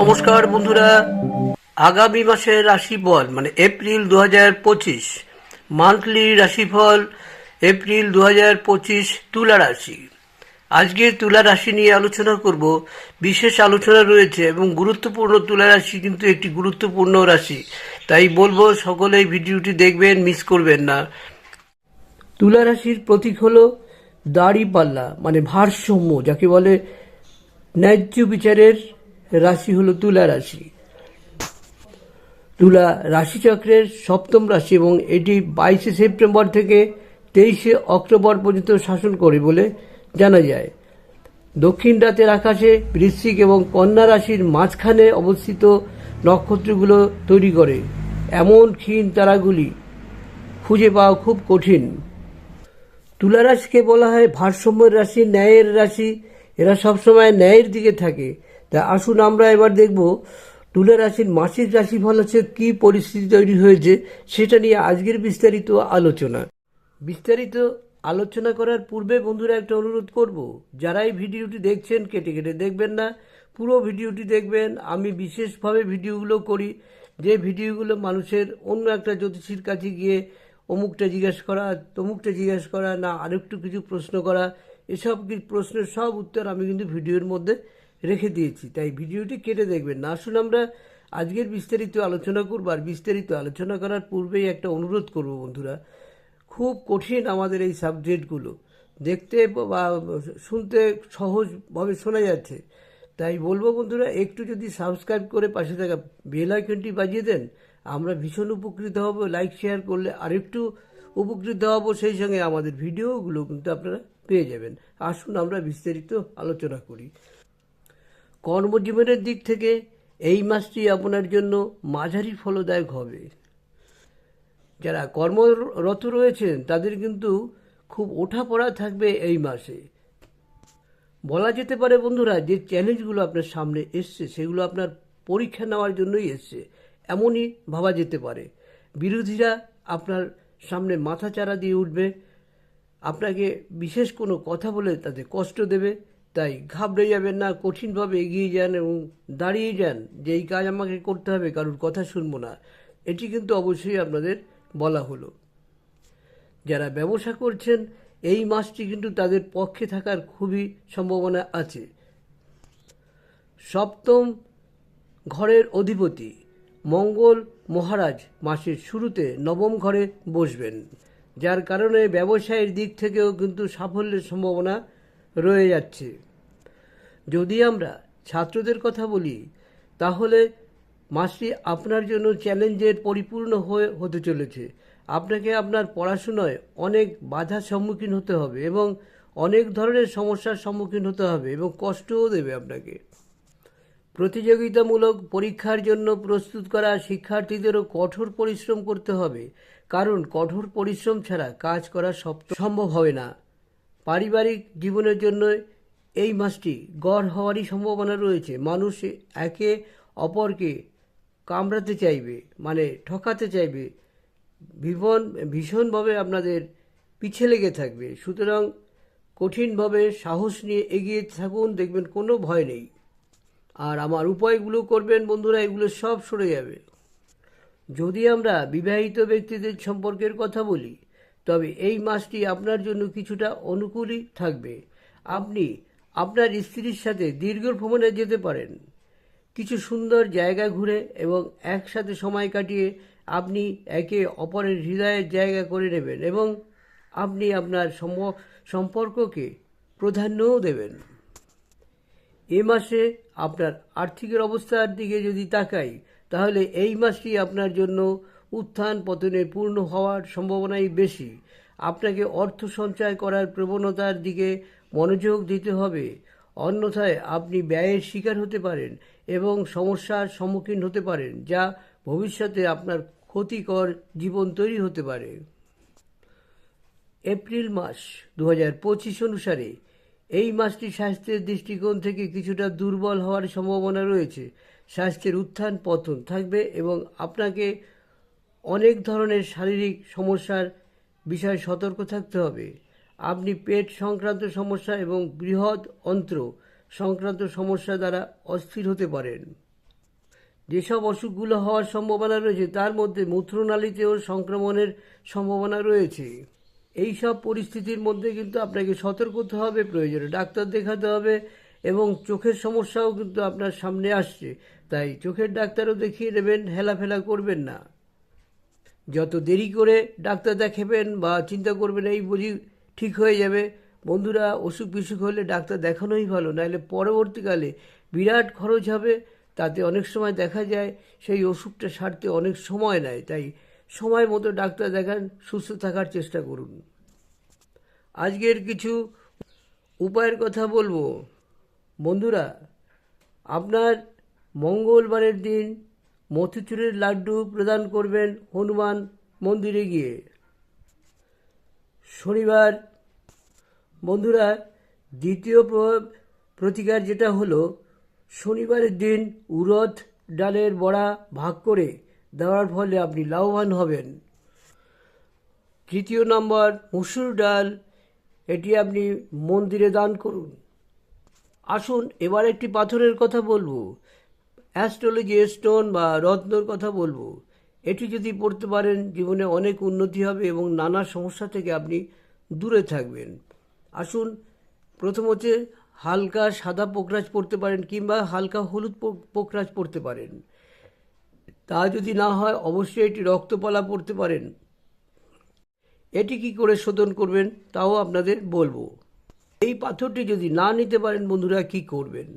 নমস্কার বন্ধুরা। আগামী মাসের রাশিফল মানে এপ্রিল দু হাজার পঁচিশ, মান্থলি রাশিফল এপ্রিল দু হাজার পঁচিশ তুলা রাশি। আজকে তুলা রাশি নিয়ে আলোচনা করব। বিশেষ আলোচনা রয়েছে এবং গুরুত্বপূর্ণ তুলা রাশি কিন্তু একটি গুরুত্বপূর্ণ রাশি। তাই বলব সকলেই ভিডিওটি দেখবেন, মিস করবেন না। তুলা রাশির প্রতীক হল দাড়ি পাল্লা মানে ভারসাম্য, যাকে বলে ন্যায্য বিচারের রাশি হল তুলা রাশি তুলা রাশিচক্রের সপ্তম রাশি এবং এটি বাইশে সেপ্টেম্বর থেকে তেইশে অক্টোবর পর্যন্ত শাসন করে বলে জানা যায়। দক্ষিণ রাতের আকাশে বৃশ্চিক এবং কন্যা রাশির মাঝখানে অবস্থিত নক্ষত্রগুলো তৈরি করে। এমন ক্ষীণ তারাগুলি খুঁজে পাওয়া খুব কঠিন। তুলা রাশিকে বলা হয় ভারসাম্যের রাশি, ন্যায়ের রাশি। এরা সবসময় ন্যায়ের দিকে থাকে। তা আসুন আমরা এবার দেখব তুলা রাশির মাসিক রাশিফল হচ্ছে কী পরিস্থিতি তৈরি হয়েছে, সেটা নিয়ে আজকের বিস্তারিত আলোচনা। বিস্তারিত আলোচনা করার পূর্বে বন্ধুরা একটা অনুরোধ করব, যারা এই ভিডিওটি দেখছেন, কেটে কেটে দেখবেন না, পুরো ভিডিওটি দেখবেন। আমি বিশেষভাবে ভিডিওগুলো করি, যে ভিডিওগুলো মানুষের অন্য একটা জ্যোতিষীর কাছে গিয়ে অমুকটা জিজ্ঞেস করা, তমুকটা জিজ্ঞেস করা, না, আরেকটু কিছু প্রশ্ন করা, এসব প্রশ্নের সব উত্তর আমি কিন্তু ভিডিওর মধ্যে রেখে দিয়েছি। তাই ভিডিওটি কেটে দেখবেন। না আসুন আমরা আজকের বিস্তারিত আলোচনা করব আর বিস্তারিত আলোচনা করার পূর্বেই একটা অনুরোধ করব বন্ধুরা। খুব কঠিন আমাদের এই সাবজেক্টগুলো। দেখতে বা শুনতে সহজভাবে শোনা যাচ্ছে। তাই বলব বন্ধুরা, একটু যদি সাবস্ক্রাইব করে পাশে থাকা বেল আইকনটি বাজিয়ে দেন, আমরা ভীষণ উপকৃত হব। লাইক শেয়ার করলে আরেকটু উপকৃত হব। সেই সঙ্গে আমাদের ভিডিওগুলো কিন্তু আপনারা পেয়ে যাবেন। আসুন আমরা বিস্তারিত আলোচনা করি। কর্মজীবনের দিক থেকে এই মাসটি আপনার জন্য মাঝারি ফলদায়ক হবে। যারা কর্মরত রয়েছেন, তাদের কিন্তু খুব ওঠাপড়া থাকবে এই মাসে। বলা যেতে পারে বন্ধুরা, যে চ্যালেঞ্জগুলো আপনার সামনে এসছে, সেগুলো আপনার পরীক্ষা নেওয়ার জন্যই এসছে। এমনই ভাবা যেতে পারে। বিরোধীরা আপনার সামনে মাথা চারা দিয়ে উঠবে। আপনাকে বিশেষ কোনো কথা বলে তাতে কষ্ট দেবে। তাই ঘাবড়ে যাবেন না, কঠিনভাবে এগিয়ে যান এবং দাঁড়িয়ে যান যে এই কাজ আমাকে করতে হবে, কারোর কথা শুনব না। এটি কিন্তু অবশ্যই আপনাদের বলা হলো। যারা ব্যবসা করছেন এই মাসটি কিন্তু তাদের পক্ষে থাকার খুবই সম্ভাবনা আছে। সপ্তম ঘরের অধিপতি মঙ্গল মহারাজ মাসের শুরুতে নবম ঘরে বসবেন, যার কারণে ব্যবসায়ের দিক থেকেও কিন্তু সাফল্যের সম্ভাবনা রয়ে যাচ্ছে। যদি আমরা ছাত্রদের কথা বলি, তাহলে মাসটি আপনার জন্য চ্যালেঞ্জের পরিপূর্ণ হয়ে হতে চলেছে। আপনাকে আপনার পড়াশোনায় অনেক বাধার সম্মুখীন হতে হবে এবং অনেক ধরনের সমস্যার সম্মুখীন হতে হবে এবং কষ্টও দেবে আপনাকে। প্রতিযোগিতামূলক পরীক্ষার জন্য প্রস্তুত করা শিক্ষার্থীদেরও কঠোর পরিশ্রম করতে হবে, কারণ কঠোর পরিশ্রম ছাড়া কাজ করা সব সম্ভব হবে না। পারিবারিক জীবনের জন্য এই মাসটি গড় হওয়ারই সম্ভাবনা রয়েছে। মানুষ একে অপরকে কামড়াতে চাইবে মানে ঠকাতে চাইবে ভীষণ, ভীষণভাবে আপনাদের পিছে লেগে থাকবে। সুতরাং কঠিনভাবে সাহস নিয়ে এগিয়ে থাকুন, দেখবেন কোনো ভয় নেই। আর আমার উপায়গুলো করবেন বন্ধুরা, এগুলো সব সরে যাবে। যদি আমরা বিবাহিত ব্যক্তিদের সম্পর্কের কথা বলি, তবে এই মাসটি আপনার জন্য কিছুটা অনুকূলই থাকবে। আপনি আপনার স্ত্রীর সাথে দীর্ঘ ভ্রমণে যেতে পারেন। কিছু সুন্দর জায়গা ঘুরে এবং একসাথে সময় কাটিয়ে আপনি একে অপরের হৃদয়ের জায়গা করে নেবেন এবং আপনি আপনার সম- সম্পর্ককে প্রাধান্যও দেবেন। এ মাসে আপনার আর্থিকের অবস্থার দিকে যদি তাকাই, তাহলে এই মাসটি আপনার জন্য উত্থান পতনে পূর্ণ হওয়ার সম্ভাবনাই বেশি। আপনাকে অর্থ সঞ্চয় করার প্রবণতার দিকে মনোযোগ দিতে হবে। অন্যথায় আপনি ব্যয়ের শিকার হতে পারেন এবং সমস্যার সম্মুখীন হতে পারেন, যা ভবিষ্যতে আপনার ক্ষতিকর জীবন তৈরি হতে পারে। এপ্রিল মাস দু হাজার পঁচিশ অনুসারে, এই মাসটি স্বাস্থ্যের দৃষ্টিকোণ থেকে কিছুটা দুর্বল হওয়ার সম্ভাবনা রয়েছে। স্বাস্থ্যের উত্থান পতন থাকবে এবং আপনাকে অনেক ধরনের শারীরিক সমস্যার বিষয়ে সতর্ক থাকতে হবে। আপনি পেট সংক্রান্ত সমস্যা এবং বৃহৎ অন্ত্র সংক্রান্ত সমস্যা দ্বারা অস্থির হতে পারেন। যেসব অসুখগুলো হওয়ার সম্ভাবনা রয়েছে, তার মধ্যে মূত্রনালীতেও সংক্রমণের সম্ভাবনা রয়েছে। এই সব পরিস্থিতির মধ্যে কিন্তু আপনাকে সতর্ক হতে হবে, প্রয়োজনে ডাক্তার দেখাতে হবে এবং চোখের সমস্যাও কিন্তু আপনার সামনে আসছে। তাই চোখের ডাক্তারও দেখিয়ে নেবেন হেলাফেলা করবেন না। যত দেরি করে ডাক্তার দেখাবেন বা চিন্তা করবেন, এই বুঝি ঠিক হয়ে যাবে। বন্ধুরা, অসুখ বিসুখ হলে ডাক্তার দেখানোই ভালো, নাহলে পরবর্তীকালে বিরাট খরচ হবে। তাতে অনেক সময় দেখা যায়, সেই অসুখটা সারতে অনেক সময় নেয়। তাই সময় মতো ডাক্তার দেখান, সুস্থ থাকার চেষ্টা করুন। আজকের কিছু উপায়ের কথা বলব। বন্ধুরা, আপনার মঙ্গলবারের দিন মতিচুরের লাড্ডু প্রদান করবেন হনুমান মন্দিরে গিয়ে। শনিবার। বন্ধুরা, দ্বিতীয় প্র- প্রতিকার যেটা হলো, শনিবারের দিন উরদ ডালের বড়া ভাগ করে দেওয়ার ফলে আপনি লাভবান হবেন। তৃতীয় নম্বর, মুসুর ডাল, এটি আপনি মন্দিরে দান করুন। আসুন, এবার একটি পাথরের কথা বলব। অ্যাস্ট্রোলজি স্টোন বা রত্নর কথা বলব। এটি যদি পড়তে পারেন, জীবনে অনেক উন্নতি হবে এবং নানা সমস্যা থেকে আপনি দূরে থাকবেন। আসুন প্রথমত হালকা সাদা পোকরাজ পড়তে পারেন কিংবা হালকা হলুদ পোকরাজ পড়তে পারেন। তা যদি না হয়, অবশ্যই এটি রক্তপালা পড়তে পারেন। এটি কি করে শোধন করবেন, তাও আপনাদের বলব। এই পাথরটি যদি না নিতে পারেন, বন্ধুরা, কি করবেন?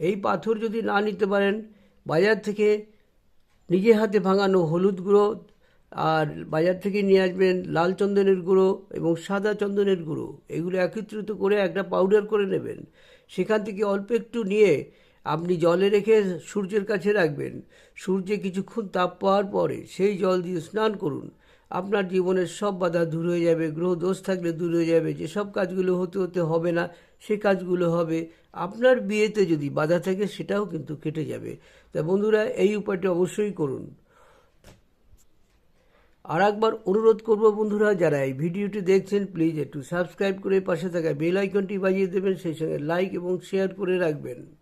এই পাথর যদি না নিতে পারেন, বাজার থেকে নিজে হাতে ভাঙানো হলুদ গুঁড়ো আর বাজার থেকে নিয়ে আসবেন লাল চন্দনের গুঁড়ো এবং সাদা চন্দনের গুঁড়ো। এগুলো একত্রিত করে একটা পাউডার করে নেবেন। সেখান থেকে অল্প একটু নিয়ে আপনি জলে রেখে সূর্যের কাছে রাখবেন। সূর্যে কিছুক্ষণ তাপ পাওয়ার পরে সেই জল দিয়ে স্নান করুন। আপনার জীবনের সব বাধা দূর হয়ে যাবে, গ্রহ দোষ থাকলে দূর হয়ে যাবে, যেসব কাজগুলো হতে হতে হবে না সে কাজগুলো হবে। আপনার বিয়েতে যদি বাধা থাকে, সেটাও কিন্তু কেটে যাবে। তা বন্ধুরা, এই উপায়টি অবশ্যই করুন। আর একবার অনুরোধ করব বন্ধুরা, যারা এই ভিডিওটি দেখছেন, প্লিজ একটু সাবস্ক্রাইব করে পাশে থাকা বেল আইকনটি বাজিয়ে দেবেন, সেই সঙ্গে লাইক এবং শেয়ার করে রাখবেন।